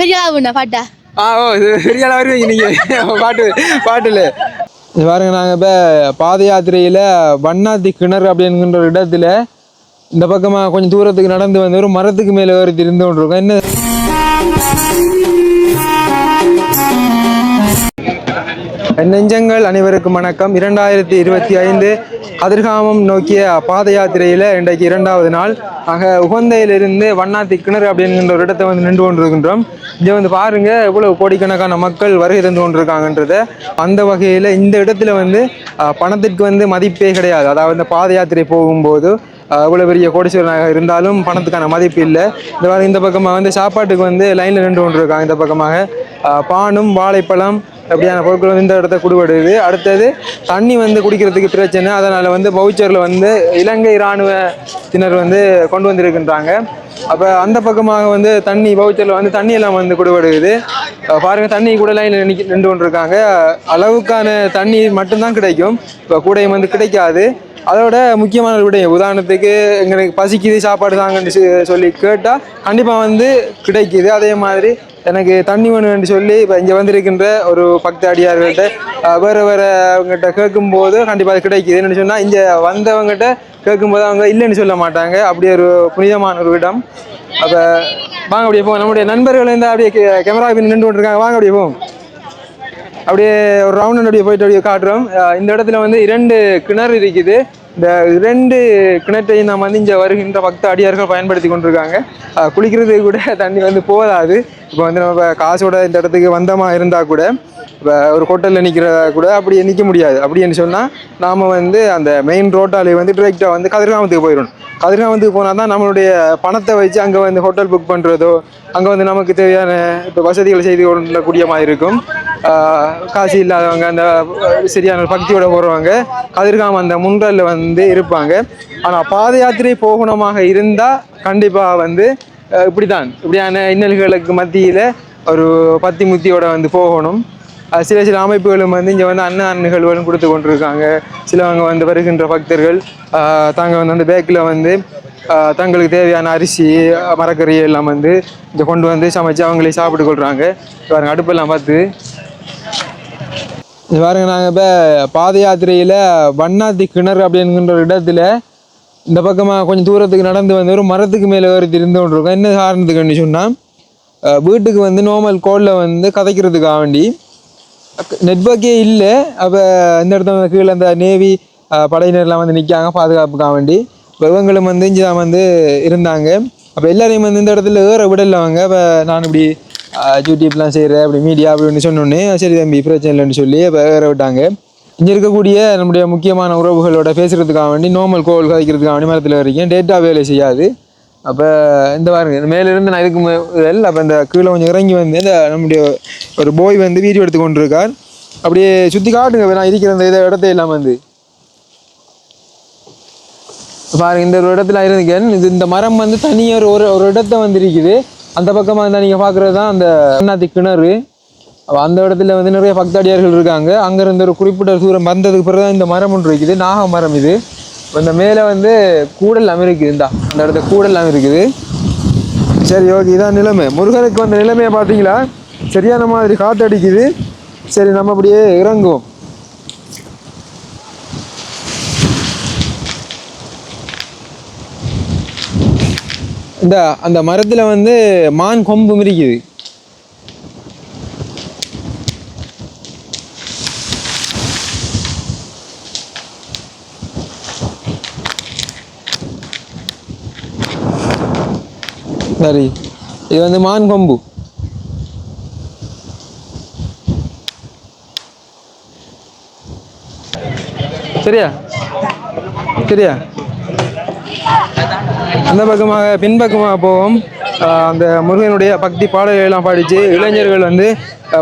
பெரிய ஆகுண்ணா பாட்டா? ஆ ஓ பெரிய ஆளா வருவீங்க நீங்கள் பாட்டு பாட்டில். பாருங்க நாங்கள் இப்போ பாத யாத்திரையில் வண்ணாத்தி கிணறு அப்படிங்கிற ஒரு இடத்துல இந்த பக்கமாக கொஞ்சம் தூரத்துக்கு நடந்து வந்து ஒரு மரத்துக்கு மேலே ஏறி இருந்து கொண்டிருக்கோம். என்ன நெஞ்சங்கள் அனைவருக்கும் வணக்கம். இரண்டாயிரத்தி இருபத்தி ஐந்து கதிர்காமம் நோக்கிய பாத யாத்திரையில் இன்றைக்கு இரண்டாவது நாள். ஆக உகந்தையிலிருந்து வண்ணாத்தி கிணறு அப்படிங்கிற ஒரு இடத்தை வந்து நின்று கொண்டிருக்கின்றோம். இங்கே வந்து பாருங்க எவ்வளவு கோடிக்கணக்கான மக்கள் வருகை தந்து கொண்டிருக்காங்கன்றத. அந்த வகையில் இந்த இடத்துல வந்து பணத்திற்கு வந்து மதிப்பே கிடையாது. அதாவது இந்த பாத யாத்திரை போகும்போது இவ்வளோ பெரிய கோடீஸ்வரனாக இருந்தாலும் பணத்துக்கான மதிப்பு இல்லை. இந்த மாதிரி இந்த பக்கமாக வந்து சாப்பாட்டுக்கு வந்து லைனில் நின்று கொண்டிருக்காங்க. இந்த பக்கமாக பானும் வாழைப்பழம் அப்படியான பொருட்கள் வந்து இந்த இடத்த குடுபடுது. அடுத்தது தண்ணி வந்து குடிக்கிறதுக்கு பிரச்சனை. அதனால் வந்து பவுச்சரில் வந்து இலங்கை இராணுவத்தினர் வந்து கொண்டு வந்திருக்கின்றாங்க. அப்போ அந்த பக்கமாக வந்து தண்ணி பவுச்சரில் வந்து தண்ணி எல்லாம் வந்து குடுபடுது. பாருங்கள் தண்ணி கூட லைனில் நிற்க நின்று கொண்டிருக்காங்க. அளவுக்கான தண்ணி மட்டும்தான் கிடைக்கும். இப்போ கூடையும் வந்து கிடைக்காது. அதோட முக்கியமான ஒரு விடயம் உதாரணத்துக்கு எங்களுக்கு பசிக்குது சாப்பாடு தாங்கன்னு சொல்லி கேட்டால் கண்டிப்பாக வந்து கிடைக்குது. அதே மாதிரி எனக்கு தண்ணி வேணும்னு சொல்லி இப்போ இங்கே வந்திருக்கின்ற ஒரு பக்த அடியார்கள்ட்ட வேறு வேறு அவங்ககிட்ட கேட்கும்போது கண்டிப்பாக அது கிடைக்குது. என்னென்னு சொன்னால் இங்கே வந்தவங்ககிட்ட கேட்கும்போது அவங்க இல்லைன்னு சொல்ல மாட்டாங்க. அப்படி ஒரு புனிதமான ஒரு இடம். அப்போ வாங்க அப்படியே போவோம் நம்முடைய நண்பர்கள் இருந்தால் அப்படியே கே- கேமரா பின் நின்று கொண்டிருக்காங்க. வாங்க அப்படியே போவோம். அப்படியே ஒரு ரவுண்ட் அப்படியே போயிட்டு அப்படியே காட்டுறோம். இந்த இடத்துல வந்து இரண்டு கிணறு இருக்குது. இந்த இரண்டு கிணற்றையும் நம்ம வந்து இங்கே வருகின்ற பக்த அடியார்கள் பயன்படுத்தி கொண்டிருக்காங்க. குளிக்கிறதுக்கு கூட தண்ணி வந்து போதாது. இப்போ வந்து நம்ம காசோட இந்த இடத்துக்கு வந்தமாக இருந்தால் கூட இப்போ ஒரு ஹோட்டலில் நிற்கிறதா கூட அப்படி நிற்க முடியாது. அப்படின்னு சொன்னால் நாம் வந்து அந்த மெயின் ரோட்டாலே வந்து டிரெக்டாக வந்து கதிர்காமத்துக்கு போயிடணும். கதிர்காமத்துக்கு போனால் தான் நம்மளுடைய பணத்தை வச்சு அங்கே வந்து ஹோட்டல் புக் பண்ணுறதோ அங்கே வந்து நமக்கு தேவையான இப்போ வசதிகளை செய்து கொள்ளக்கூடிய மாதிரி இருக்கும். காசு இல்லாதவங்க அந்த சரியான பக்தியோட போகிறவங்க கதிர்காம அந்த முன்றலில் வந்து இருப்பாங்க. ஆனால் பாத யாத்திரை போகணமாக இருந்தால் கண்டிப்பாக வந்து இப்படி தான் இப்படியான இன்னல்களுக்கு மத்தியில் ஒரு பத்தி முத்தியோட வந்து போகணும். சில சில அமைப்புகளும் வந்து இங்கே வந்து அன்னதான நிகழ்வுகளும் கொடுத்து கொண்டிருக்காங்க. சிலவங்க வந்து வருகின்ற பக்தர்கள் தாங்கள் வந்து அந்த பேக்கில் வந்து தங்களுக்கு தேவையான அரிசி மரக்கறி எல்லாம் வந்து இங்கே கொண்டு வந்து சமைச்சு அவங்களே சாப்பிட்டு கொள்கிறாங்க பாருங்கள் அடுப்பெல்லாம் பார்த்து. இது பாருங்க நாங்கள் இப்போ பாத யாத்திரையில் வண்ணாத்தி கிணறு அப்படிங்கிற ஒரு இடத்துல இந்த பக்கமாக கொஞ்சம் தூரத்துக்கு நடந்து வந்து ஒரு மரத்துக்கு மேலே ஏறி இருந்து கொண்டிருக்கோம். என்ன காரணத்துக்குன்னு சொன்னால் வீட்டுக்கு வந்து நோமல் கோலில் வந்து கதைக்கிறதுக்காக வேண்டி நெட்ஒர்க்கே இல்லை. அப்போ இந்த இடத்துல கீழே அந்த நேவி படையினர்லாம் வந்து நிற்காங்க பாதுகாப்புக்காக வேண்டி. இப்போ இவங்களும் வந்து இங்கே தான் வந்து இருந்தாங்க. அப்போ எல்லாரையும் வந்து இந்த இடத்துல ஏற விடல அவங்க. அப்போ நான் இப்படி யூடியூப்லாம் செய்கிறேன் அப்படி மீடியா அப்படின்னு சொன்னோன்னே சரி தம்பி பிரச்சனை இல்லைன்னு சொல்லி இப்போ ஏற விட்டாங்க. இங்கே இருக்கக்கூடிய நம்முடைய முக்கியமான உறவுகளோட பேசுகிறதுக்காக வேண்டி நோமல் கோவில் கதைக்கிறதுக்காக வேண்டி மரத்தில் வரைக்கும் டேட்டா வேலை செய்யாது. அப்போ இந்த பாருங்க மேலிருந்து நான் இதுக்கு முதல் அப்போ இந்த கீழே கொஞ்சம் இறங்கி வந்து இந்த நம்முடைய ஒரு போய் வந்து வீடியோ எடுத்து கொண்டு இருக்கார் அப்படியே சுற்றி காட்டுங்க நான் இருக்கிற இந்த இதை இடத்த எல்லாம் வந்து. பாருங்க இந்த ஒரு இடத்துல இருந்துக்கேன் இது இந்த மரம் வந்து தனியாக ஒரு ஒரு இடத்த வந்து இருக்குது அந்த பக்கமாக இருந்தால் நீங்கள் பார்க்குறது தான் அந்த அண்ணாத்தி கிணறு. அந்த இடத்துல வந்து நிறைய பக்தாடியார்கள் இருக்காங்க. அங்கேருந்து ஒரு குறிப்பிட்ட தூரம் வந்ததுக்கு பிறகு தான் இந்த மரம் ஒன்று இருக்குது. நாக மரம் இது. இந்த மேலே வந்து கூடல் இருக்குது? இருந்தா அந்த இடத்துல கூடல் இருக்குது. சரி ஓகே இதான் நிலைமை. முருகனுக்கு வந்த நிலைமையை பார்த்தீங்களா? சரியான மாதிரி காற்று அடிக்குது. சரி நம்ம அப்படியே இறங்குவோம். இந்த அந்த மரத்தில் வந்து மான் கொம்பு மிரிக்குது சரி. இது வந்து மான் கொம்பு. சரியா? சரியா? அந்த பக்கமாக பின்பக்கமாக போவோம். அந்த முருகனுடைய பக்தி பாடல்கள் எல்லாம் படித்து இளைஞர்கள் வந்து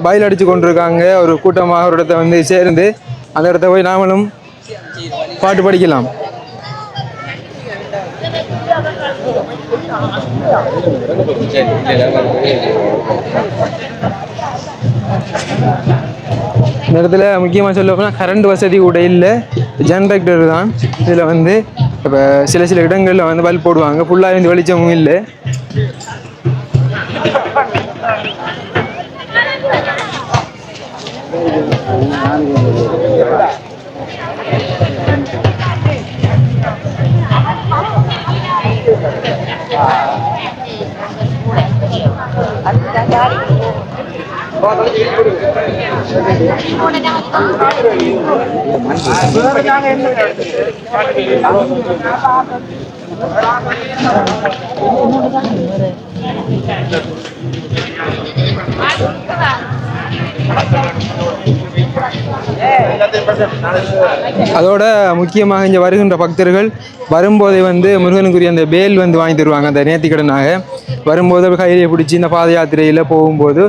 பயில் அடித்து கொண்டிருக்காங்க. ஒரு கூட்டமாக ஒரு இடத்த வந்து சேர்ந்து அந்த இடத்த போய் நாமளும் பாட்டு படிக்கலாம். இந்த இடத்துல முக்கியமாக சொல்ல போனால் கரண்ட் வசதி கூட இல்லை. ஜென்ரேட்டர் தான். இதில் வந்து இப்போ சில சில இடங்களில் வந்து பல்ப் போடுவாங்க. ஃபுல்லாக வந்து வெளிச்சமும் இல்லை. அதோட முக்கியமாக இங்கே வருகின்ற பக்தர்கள் வரும்போதே வந்து முருகனுக்குரிய அந்த பேல் வந்து வாங்கி தருவாங்க அந்த நேர்த்திக்கடனாக. வரும்போது கையிலே பிடிச்சி இந்த பாத யாத்திரையில் போகும்போது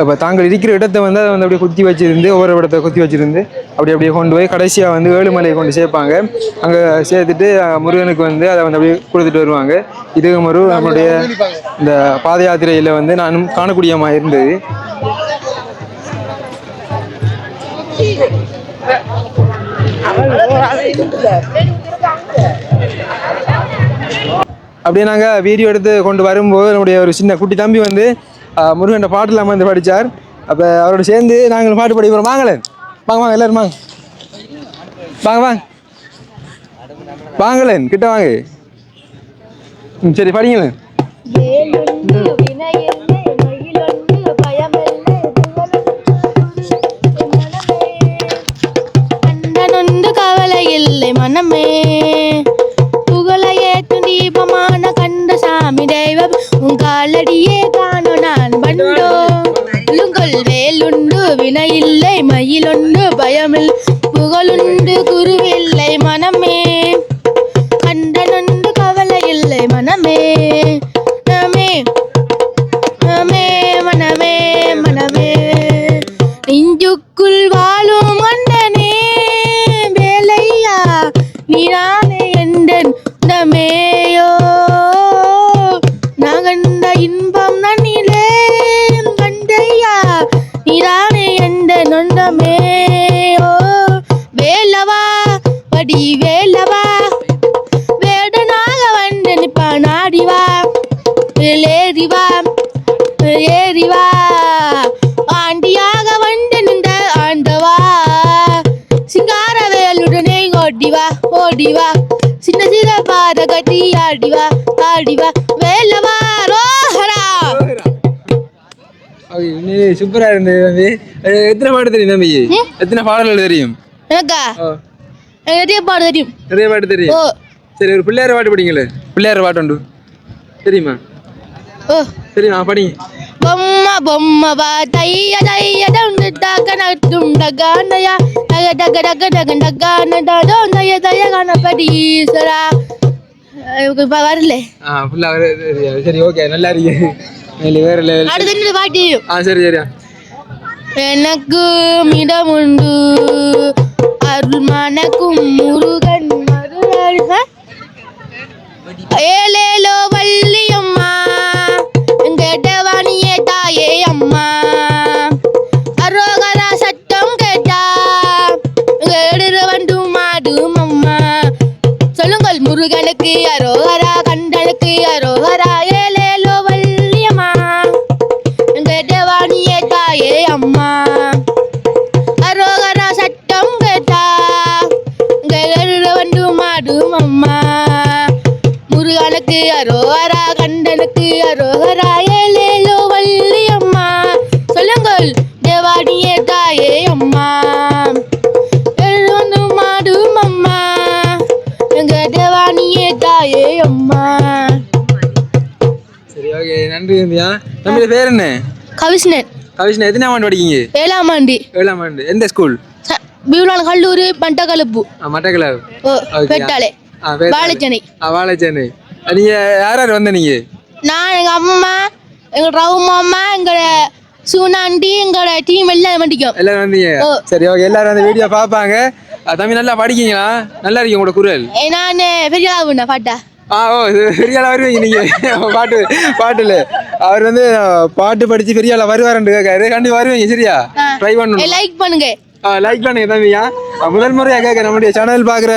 அப்போ தாங்கள் இருக்கிற இடத்த வந்து அதை வந்து அப்படியே குத்தி வச்சிருந்து ஒவ்வொரு இடத்த குத்தி வச்சிருந்து அப்படி அப்படியே கொண்டு போய் கடைசியாக வந்து ஏழுமலையை கொண்டு சேர்ப்பாங்க. அங்கே சேர்த்துட்டு முருகனுக்கு வந்து அதை வந்து அப்படியே கொடுத்துட்டு வருவாங்க. இது மறு நம்மளுடைய இந்த பாத யாத்திரையில் வந்து நானும் காணக்கூடியமாக இருந்தது. அப்படியே நாங்கள் வீடியோ எடுத்து கொண்டு வரும்போது நம்முடைய ஒரு சின்ன குட்டி தம்பி வந்து முருகன் பாட்டுலாம் வந்து படித்தார் அப்போ அவரோட சேர்ந்து நாங்கள் பாட்டு படிக்க போகிறோம் வாங்களேன் வாங்க வாங்க எல்லோரும் வாங்க. வாங்க வாங்க. வாங்களேன் கிட்ட வாங்க. ம் சரி படிங்களேன் சூப்பரா இருந்தது தம்பி. எத்தனை பாட்டு தெரியும் தம்பி? எத்தனை பாடல்கள் தெரியும்? எனக்கா? நிறைய பாட்டு தெரியும். நிறைய பாட்டு தெரியும்? சரி ஒரு பிள்ளையார பாட்டு படிங்களே. பிள்ளையார பாட்டு உண்டு. தெரியுமா? ஓ. தெரியுமா படி బొమ్మ బొమ్మ దయ్య దయ్య డగనయ దగ డగ డగ డగ డగన డో దయ దయ గణపతి ఈశ్వరా வரல. ஃபுல்லாக சரி ஓகே நல்லா இருக்கு. வேறு லெவல் அடுத்த பாட்டு ஆ சரி சரியா எனக்கு மிடமுண்டு அருள் பேர் என்ன? கவிஷ்ணன். கவிஷ்ணா எத்தனாம் ஆண்டு படிக்கீங்க? ஏழாம் ஆண்டு. ஏழாம் ஆண்டு. எந்த ஸ்கூல் பியூலான் கல்லூரி மட்டக்களப்பு. ஆ மட்டக்கிளப் ஓ Okay. பெட்டாலே வாழைச்சேனை வாழைச்சேனை நீங்கள் யார் யார் வந்த நீங்கள் நான் எங்கள் அம்மா எங்கள் ரவுமா அம்மா எங்களோட சூனாண்டி எங்களோட டீம் எல்லாம் மண்டிக்கும் எல்லாரும் வந்தீங்க. சரி ஓகே. எல்லாரும் அந்த வீடியோ பார்ப்பாங்க. தம்பி நல்லா படிக்கீங்களா? நல்லா இருக்கு உங்களோட குரல். நான் பெரிய ஆகுண்ணா பாட்டா? ஆ ஓ பெரிய ஆளா வருவீங்க நீங்க? பாட்டு பாட்டுல. அவர் வந்து பாட்டு படிச்சு பெரிய ஆளா வருவாருன்னு கேட்காரு கண்டிப்பா வருவீங்க சரியா. ட்ரை பண்ணணும். லைக் பண்ணுங்க. லைக் பண்ணுங்க தம்பியா. முதல் முறையாக கேட்க நம்முடைய சேனல் பார்க்குற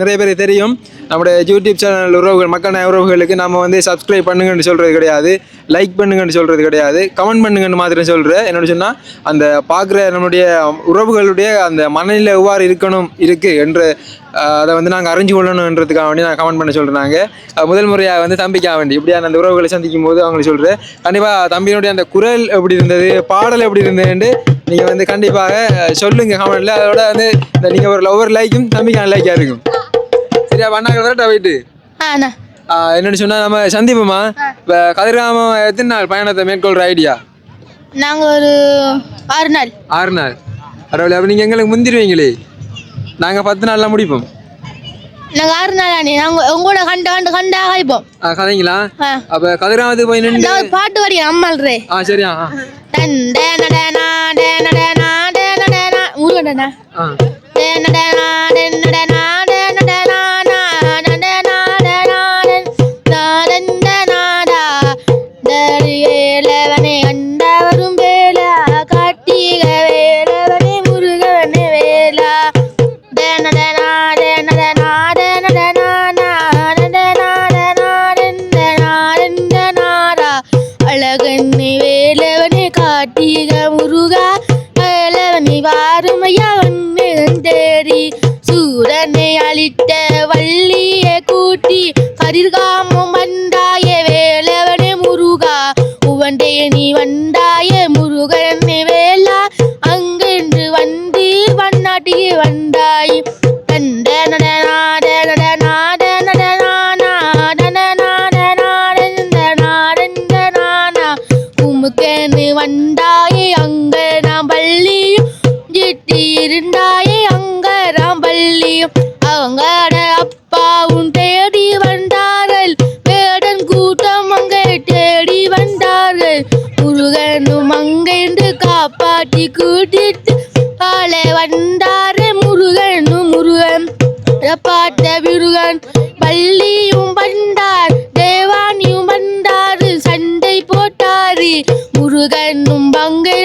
நிறைய பேர் தெரியும். நம்முடைய யூடியூப் சேனல் உறவுகள் மக்கள் உறவுகளுக்கு நம்ம வந்து சப்ஸ்கிரைப் பண்ணுங்கன்னு சொல்கிறது கிடையாது. லைக் பண்ணுங்கன்னு சொல்கிறது கிடையாது. கமெண்ட் பண்ணுங்கன்னு மாத்திரம் சொல்கிறேன் என்னோட சொன்னால் அந்த பார்க்குற நம்முடைய உறவுகளுடைய அந்த மனநிலை எவ்வாறு இருக்கணும் இருக்குது என்று அதை வந்து நாங்கள் அறிஞ்சு கொள்ளணுன்றதுக்காக வேண்டி நான் கமெண்ட் பண்ண சொல்கிறேன் நாங்கள் முதல் முறையாக வந்து தம்பிக்காக வேண்டி இப்படியான அந்த உறவுகளை சந்திக்கும் போது அவங்களுக்கு சொல்கிறேன் கண்டிப்பாக தம்பியினுடைய அந்த குரல் எப்படி இருந்தது பாடல் எப்படி இருந்ததுன்னு நீங்கள் வந்து கண்டிப்பாக அஹ், சொல்லுங்க கமெண்ட்ல அதோட வந்து இந்த நீங்கள் ஒரு ஒவ்வொரு லைக்கும் தம்பிக்கான லைக்காக இருக்கும். சரியா பண்ணாங்க வரட்டா போயிட்டு? என்னன்னு சொன்னால் நம்ம சந்திப்போமா? இப்போ கதிர்காமம் எத்தனை நாள் பயணத்தை மேற்கொள்கிற ஐடியா நாங்கள் ஒரு ஆறு நாள். ஆறு நாள். பரவாயில்ல அப்போ நீங்கள் எங்களுக்கு முந்திருவீங்களே நாங்கள் பத்து நாள்லாம் முடிப்போம். நாங்கள் ஆறு நாள் அண்ணே நாங்கள் உங்களோட கண்ட கண்டு கண்டா காய்ப்போம் ஆ கதைங்களா? அப்போ கதிராமத்துக்கு போய் நின்று பாட்டு வரையும் அம்மாள்ரே ஆ சரியா ஆ டன் டேன டேனா டேன டேனா டேன டேனா. முருகனா ஆ. அங்கேந்து கூட்டிட்டு ஆளே வந்தாரு முருகன் முருகன். பாட்ட விருகன் பள்ளியும் வந்தார் தேவானியும் வந்தாரு சண்டை போட்டாரு. முருகனும் பங்கை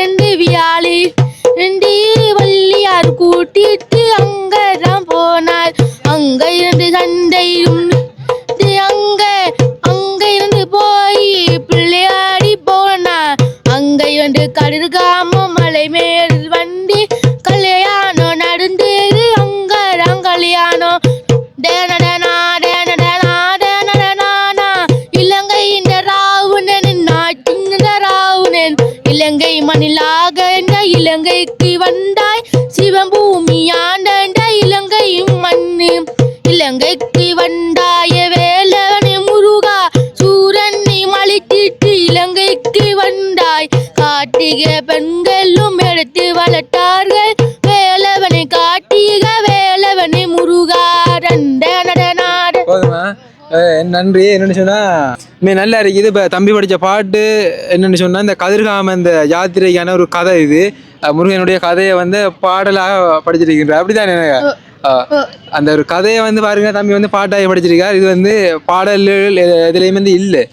நன்றி. என்னன்னு சொன்னா மே நல்லா இருக்குது. இப்போ தம்பி படித்த பாட்டு என்னன்னு சொன்னா இந்த கதிர்காம இந்த யாத்திரைக்கான ஒரு கதை இது. முருகனுடைய கதையை வந்து பாடலாக படிச்சிருக்கின்ற அப்படிதானே அஹ் அந்த ஒரு கதையை வந்து பாருங்க. தம்பி வந்து பாட்டாக படிச்சிருக்கார். இது வந்து பாடல்கள் எ- எதுலேயும் வந்து இல்லை.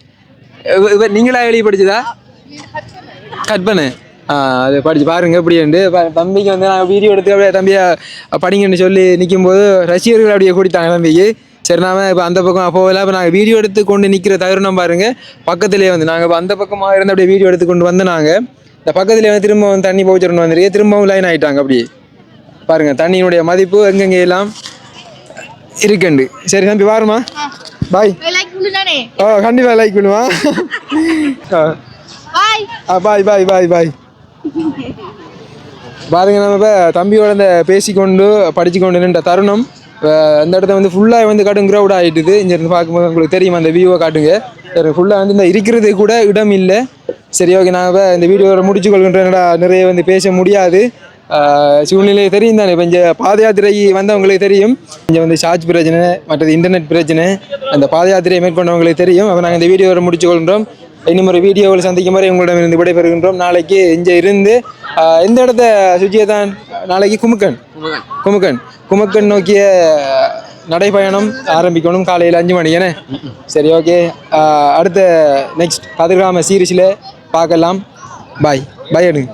இவ- இவ நீங்களா எழுதி படிச்சதா? கற்பனை. அது படிச்சு பாருங்க. எப்படின்ட்டு தம்பிக்கு வந்து நாங்கள் வீடியோ எடுத்து அப்படியே தம்பியை படிங்கன்னு சொல்லி நிற்கும்போது ரசிகர்கள் அப்படியே கூட்டிட்டாங்க தம்பிக்கு. சரி நாம இப்போ அந்த பக்கம் போகல இப்போ நாங்கள் வீடியோ எடுத்து கொண்டு நிற்கிற தருணம் பாருங்க. பக்கத்துலேயே வந்து நாங்கள் இப்போ அந்த பக்கமாக இருந்து அப்படியே வீடியோ எடுத்து கொண்டு வந்து நாங்கள் இந்த பக்கத்துலேயே வந்து திரும்பவும் தண்ணி போச்சுட்டு வந்துருக்கு திரும்பவும் லைன் ஆகிட்டாங்க அப்படியே. பாருங்க தண்ணியினுடைய மதிப்பு எங்கெங்கே எல்லாம் இருக்குண்டு. சரி தம்பி வாருமா பாய் ஓ கண்டிப்பாக லைக் பண்ணுவான் ஆ. பாய் ஆ பாய் பாய் பாய் பாருங்க நம்ம இப்போ தம்பியோட இந்த பேசிக்கொண்டு படிச்சு கொண்டு நின்ற தருணம். அந்த இடத்த வந்து ஃபுல்லாக வந்து கடும் க்ரௌட் ஆகிட்டுது இங்கேருந்து பார்க்கும்போது உங்களுக்கு தெரியும் அந்த வியூவை காட்டுங்க. சரி ஃபுல்லாக வந்து இந்த இருக்கிறது கூட இடம் இல்லை. சரி ஓகே நான் இந்த வீடியோவை முடிச்சு கொள்கின்றனடா நிறைய வந்து பேச முடியாது. சூழ்நிலை தெரியும் தானே இப்போ இங்கே பாத யாத்திரை வந்தவங்களுக்கு தெரியும். இங்கே வந்து சார்ஜ் பிரச்சனை மற்றது இன்டர்நெட் பிரச்சனை அந்த பாத யாத்திரையை மேற்கொண்டவங்களுக்கு தெரியும். அப்போ நாங்கள் இந்த வீடியோவை முடிச்சு கொள்கின்றோம். இன்னும் ஒரு வீடியோவில் சந்திக்கும் வரை உங்களிடம் இருந்து விடைபெறுகின்றோம். நாளைக்கு இங்கே இருந்து எந்த இடத்த சுஜியதான் நாளைக்கு குமுக்கன் குமுக்கன் குமுக்கன் நோக்கிய நடைப்பயணம் ஆரம்பிக்கணும் காலையில் அஞ்சு மணி என்ன சரி ஓகே அடுத்த நெக்ஸ்ட் கதிர்காம சீரீஸில் பார்க்கலாம். பாய் பாய் எடுங்க.